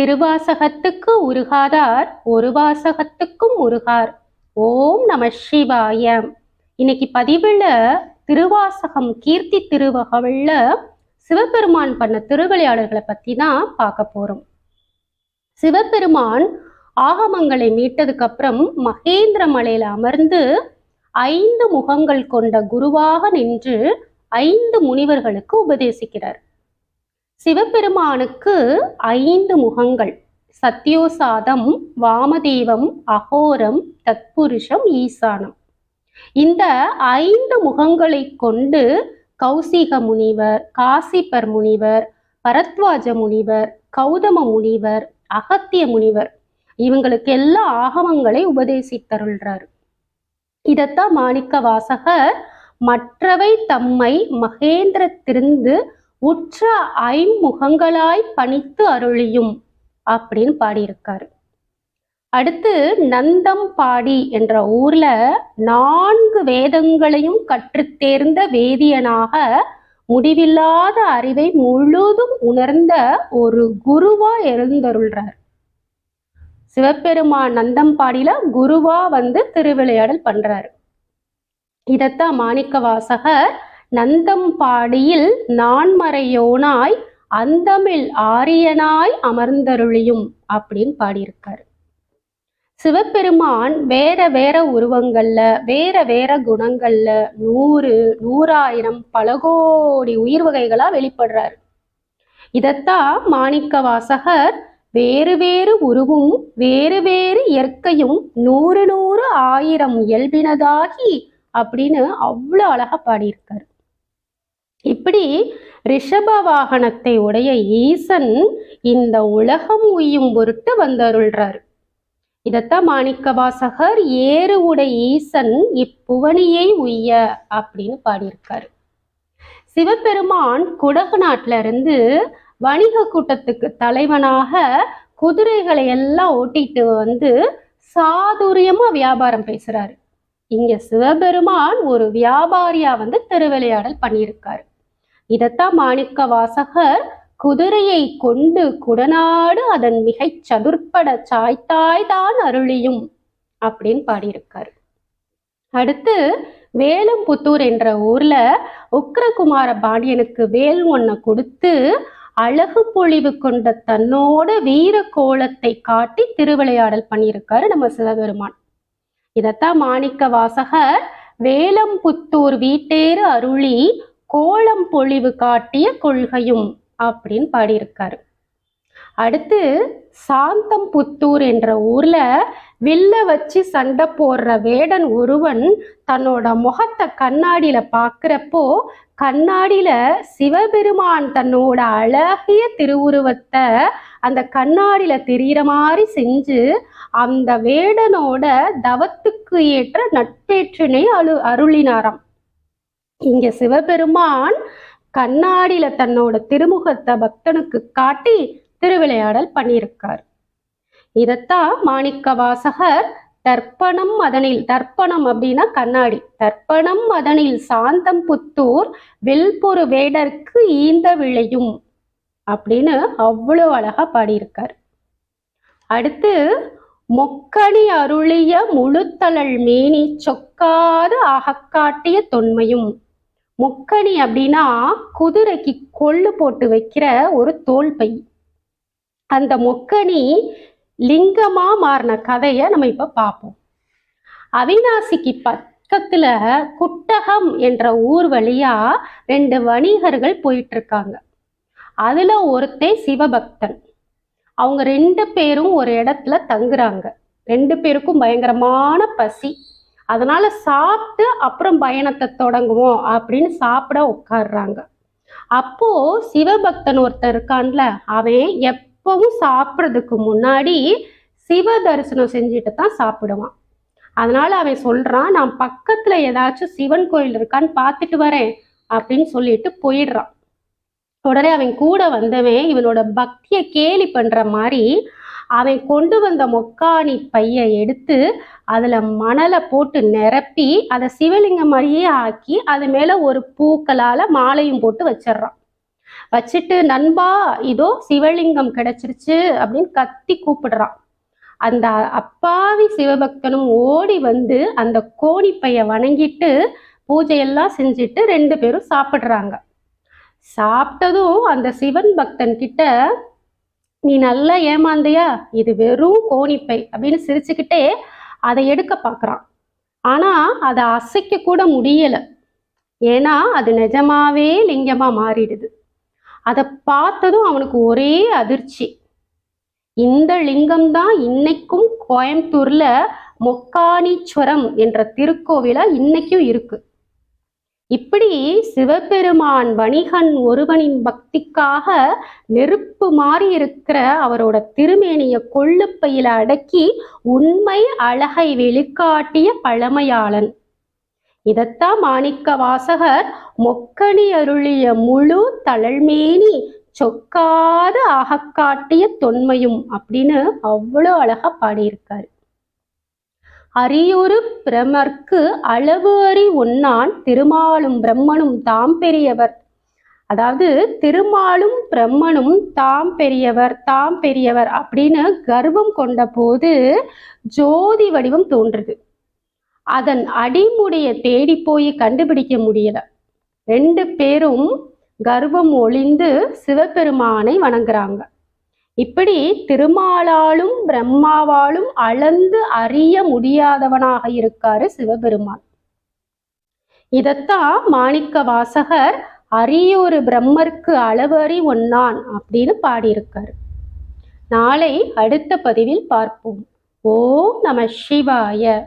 திருவாசகத்துக்கு உருகாதார் ஒரு வாசகத்துக்கும் உருகார். ஓம் நம சிவாய. இன்னைக்கு பதிவுல திருவாசகம் கீர்த்தி திருவகவில் சிவபெருமான் பண்ண திருவிளையாடல்களை பத்தி தான் பார்க்க போறோம். சிவபெருமான் ஆகமங்களை மீட்டதுக்கு அப்புறம் மகேந்திர மலையில அமர்ந்து ஐந்து முகங்கள் கொண்ட குருவாக நின்று ஐந்து முனிவர்களுக்கு உபதேசிக்கிறார். சிவபெருமானுக்கு ஐந்து முகங்கள். சத்யோசாதம் வாமதேவம் அகோரம் தத்புருஷம் ஈசானம். இந்த ஐந்து முகங்களை கொண்டு கௌசிக முனிவர் காசிப்பர் முனிவர் பரத்வாஜ முனிவர் கௌதம முனிவர் அகத்திய முனிவர் இவங்களுக்கு எல்லா ஆகமங்களை உபதேசித்தருள்றார் இதத்தான் மாணிக்க வாசகர் மற்றவை தம்மை மகேந்திரத்திருந்து உற்ற ஐமுகங்களாய் பணித்து அருளியும் அப்படின்னு பாடியிருக்காரு. அடுத்து நந்தம் பாடி என்ற ஊர்ல நான்கு வேதங்களையும் கற்றுத்தேர்ந்த வேதியனாக முடிவில்லாத அறிவை முழுதும் உணர்ந்த ஒரு குருவா எழுந்தருள்றார். சிவபெருமான் நந்தம்பாடியில குருவா வந்து திருவிளையாடல் பண்றாரு. இதத்தான் மாணிக்க வாசகர் நந்தம்பாடியில் நான்மறையோனாய் அந்தமிழ் ஆரியனாய் அமர்ந்தருளியும் அப்படின்னு பாடியிருக்காரு. சிவபெருமான் வேற வேற உருவங்கள்ல வேற வேற குணங்கள்ல நூறு நூறாயிரம் பல கோடி உயிர் வகைகளா வெளிப்படுறாரு. இதத்தான் மாணிக்க வாசகர் வேறு வேறு உருவும் வேறு வேறு இயற்கையும் நூறு நூறு ஆயிரம் இயல்பினதாகி அப்படின்னு அவ்வளோ அழகா பாடியிருக்காரு. இப்படி ரிஷப வாகனத்தை உடைய ஈசன் இந்த உலகம் உய்யும் பொருட்டு வந்தருள்றாரு. இதத்தான் மாணிக்க வாசகர் ஏறு உடை ஈசன் இப்புவனியை உய்ய அப்படின்னு பாடியிருக்காரு. சிவபெருமான் குடகு நாட்டில இருந்து வணிக கூட்டத்துக்கு தலைவனாக குதிரைகளை எல்லாம் ஓட்டிட்டு வந்து சாதுரியமா வியாபாரம் பேசுறாரு. இங்க சிவபெருமான் ஒரு வியாபாரியா வந்து திருவிளையாடல் பண்ணியிருக்காரு. இதத்தான் மாணிக்க வாசகர் குதிரையை கொண்டு குடநாடு அதன் மிகைச் சதுர்ப்பட சாய்த்தாய்தான் அருளியும் அப்படின்னு பாடியிருக்காரு. அடுத்து வேலம்புத்தூர் என்ற ஊர்ல உக்ரகுமார பாண்டியனுக்கு வேல் ஒன்ன கொடுத்து அழகு பொழிவு கொண்ட தன்னோட வீர கோலத்தை காட்டி திருவிளையாடல் பண்ணியிருக்காரு நம்ம சிவபெருமான். இதத்தான் மாணிக்க வாசகர் வேலம்புத்தூர் வீட்டேறு அருளி கோலம் பொழிவு காட்டிய கொள்கையும் அப்படின்னு பாடியிருக்காரு. அடுத்து சாந்தம் புத்தூர் என்ற ஊர்ல வில்ல வச்சு சண்டை போடுற வேடன் ஒருவன் தன்னோட முகத்தை கண்ணாடியில பாக்குறப்போ கண்ணாடியில சிவபெருமான் தன்னோட அழகிய திருவுருவத்தை அந்த கண்ணாடியில தெரிகிற மாதிரி செஞ்சு அந்த வேடனோட தவத்துக்கு ஏற்ற நட்பேற்றினை அழு அருளினாராம். இங்க சிவபெருமான் கண்ணாடியில தன்னோட திருமுகத்தை பக்தனுக்கு காட்டி திருவிளையாடல் பண்ணியிருக்கார். இதத்தான் மாணிக்க வாசகர் தர்ப்பணம் அதனில் தர்ப்பணம் அப்படின்னா கண்ணாடி. தர்ப்பணம் அதனில் சாந்தம் புத்தூர் வெல்பொரு வேடர்க்கு ஈந்த விளையும் அப்படின்னு அவ்வளோ அழகா பாடியிருக்கார். அடுத்து மொக்கணி அருளிய முழுத்தழல் மேனி சொக்காது அகக்காட்டிய தொன்மையும். மொக்கணி அப்படின்னா குதிரைக்கு கொள்ளு போட்டு வைக்கிற ஒரு தோல் பை அந்த மொக்கணி லிங்கமா மாறின கதையை நம்ம இப்ப பார்ப்போம் அவினாசிக்கு பக்கத்துல குட்டகம் என்ற ஊர் வழியா ரெண்டு வணிகர்கள் போயிட்டு இருக்காங்க. அதுல ஒருத்தன் சிவபக்தன். அவங்க ரெண்டு பேரும் ஒரு இடத்துல தங்குறாங்க. ரெண்டு பேருக்கும் பயங்கரமான பசி. அதனால சாப்பிட்டு அப்புறம் பயணத்தை தொடங்குவோம் அப்படின்னு சாப்பிட உட்காடுறாங்க அப்போ சிவபக்தன் ஒருத்தர் இருக்கான்ல அவன் எப்பவும் சாப்பிட்றதுக்கு முன்னாடி சிவ தரிசனம் செஞ்சுட்டு தான் சாப்பிடுவான். அதனால அவன் சொல்றான் நான் பக்கத்துல ஏதாச்சும் சிவன் கோயில் இருக்கான்னு பார்த்துட்டு வரேன் அப்படின்னு சொல்லிட்டு போயிடுறான். உடனே அவன் கூட வந்தவன் இவனோட பக்தியை கேலி பண்ற மாதிரி அவன் கொண்டு வந்த மொக்காணி பையை எடுத்து அதுல மணலை போட்டு நிரப்பி அதை சிவலிங்கம் மாதிரியே ஆக்கி அது மேல ஒரு பூக்களால மாலையும் போட்டு வச்சிடுறான். வச்சுட்டு நண்பா இதோ சிவலிங்கம் கிடைச்சிருச்சு அப்படின்னு கத்தி கூப்பிடுறான். அந்த அப்பாவி சிவபக்தனும் ஓடி வந்து அந்த கோணிப்பைய வணங்கிட்டு பூஜையெல்லாம் செஞ்சுட்டு ரெண்டு பேரும் சாப்பிடுறாங்க. சாப்பிட்டதும் அந்த சிவன் பக்தன் கிட்ட நீ நல்லா ஏமாந்தியா? இது வெறும் கோணிப்பை. அப்படின்னு சிரிச்சுக்கிட்டே அதை எடுக்க பார்க்குறான். ஆனால் அதை அசைக்க கூட முடியலை. ஏன்னா அது நிஜமாவே லிங்கமாக மாறிடுது. அதை பார்த்ததும் அவனுக்கு ஒரே அதிர்ச்சி. இந்த லிங்கம் தான் இன்னைக்கும் கோயம்புத்தூர்ல மொக்கானீஸ்வரம் என்ற திருக்கோவில இன்னைக்கும் இருக்கு. இப்படி சிவபெருமான் வணிகன் ஒருவனின் பக்திக்காக நெருப்பு மாறி இருக்கிற அவரோட திருமேனிய கொள்ளுப்பையில அடக்கி உண்மை அழகை வெளிக்காட்டிய பழமையாளன். இதத்தான் மாணிக்க வாசகர் மொக்கணி அருளிய முழு தளழ்மேனி சொக்காத காட்டிய தொன்மையும் அப்படின்னு அவ்வளோ அழகா பாடியிருக்காரு. அரியுறு பிரமர்க்கு அளவு அறி ஒன்னான் திருமாலும் பிரம்மனும் தாம் பெரியவர் அதாவது திருமாலும் பிரம்மனும் தாம் பெரியவர் தாம் பெரியவர் அப்படின்னு கர்வம் கொண்ட போது ஜோதி வடிவம் தோன்றுது. அதன் அடிமுடிய தேடி போய் கண்டுபிடிக்க முடியல. ரெண்டு பேரும் கர்வம் ஒளிந்து சிவபெருமானை வணங்குறாங்க. இப்படி திருமாலாலும் பிரம்மாவாலும் அளந்து அறிய முடியாதவனாக இருக்காரு சிவபெருமான். இதத்தான் மாணிக்க வாசகர் அரியொரு பிரம்மர்க்கு அளவறி ஒன்னான் அப்படின்னு பாடியிருக்காரு. நாளை அடுத்த பதிவில் பார்ப்போம். ஓம் நம சிவாய.